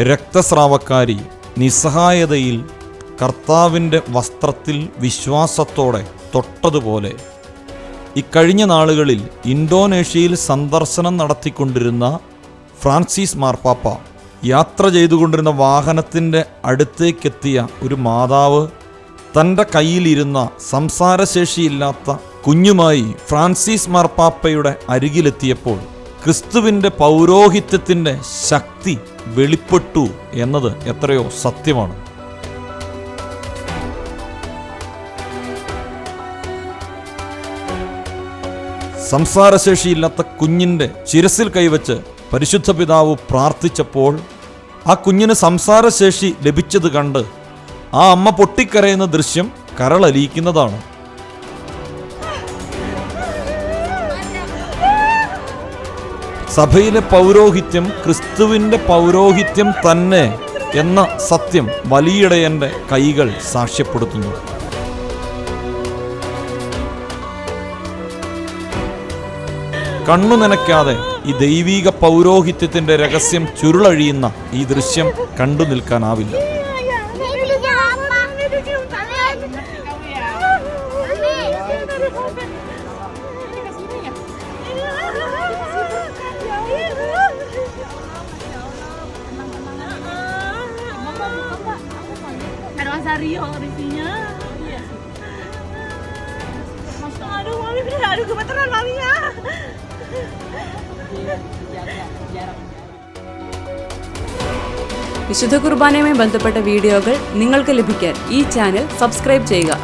രക്തസ്രാവക്കാരി നിസ്സഹായതയിൽ കർത്താവിന്റെ വസ്ത്രത്തിൽ വിശ്വാസത്തോടെ തൊട്ടതുപോലെ. ഇക്കഴിഞ്ഞ നാളുകളിൽ ഇന്തോനേഷ്യയിൽ സന്ദർശനം നടത്തിക്കൊണ്ടിരുന്ന ഫ്രാൻസിസ് മാർപ്പാപ്പ യാത്ര ചെയ്തുകൊണ്ടിരുന്ന വാഹനത്തിന്റെ അടുത്തേക്കെത്തിയ ഒരു മാതാവ് തന്റെ കയ്യിലിരുന്ന സംസാരശേഷിയില്ലാത്ത കുഞ്ഞുമായി ഫ്രാൻസിസ് മാർപ്പാപ്പയുടെ അരികിലെത്തിയപ്പോൾ ക്രിസ്തുവിന്റെ പൗരോഹിത്യത്തിന്റെ ശക്തി വെളിപ്പെട്ടു എന്നത് എത്രയോ സത്യമാണ്. സംസാരശേഷിയില്ലാത്ത കുഞ്ഞിന്റെ ചിരസിൽ കൈവച്ച് പരിശുദ്ധ പിതാവ് പ്രാർത്ഥിച്ചപ്പോൾ ആ കുഞ്ഞിന് സംസാരശേഷി ലഭിച്ചത് കണ്ട് ആ അമ്മ പൊട്ടിക്കരയുന്ന ദൃശ്യം കരളലിയിക്കുന്നതാണ്. സഭയിലെ പൗരോഹിത്യം ക്രിസ്തുവിന്റെ പൗരോഹിത്യം തന്നെ എന്ന സത്യം വലിയിടയന്റെ കൈകൾ സാക്ഷ്യപ്പെടുത്തുന്നു കണ്ണു നനയ്ക്കാതെ ഈ ദൈവീക പൗരോഹിത്യത്തിന്റെ രഹസ്യം ചുരുളഴിയുന്ന ഈ ദൃശ്യം കണ്ടു നിൽക്കാനാവില്ല Ada Mas Aryo di sini. Aduh, mami bener, aduh gemeteran mami ya. വിശുദ്ധ കുർബാനയുമായി ബന്ധപ്പെട്ട വീഡിയോകൾ നിങ്ങൾക്ക് ലഭിക്കാൻ ഈ ചാനൽ സബ്സ്ക്രൈബ് ചെയ്യുക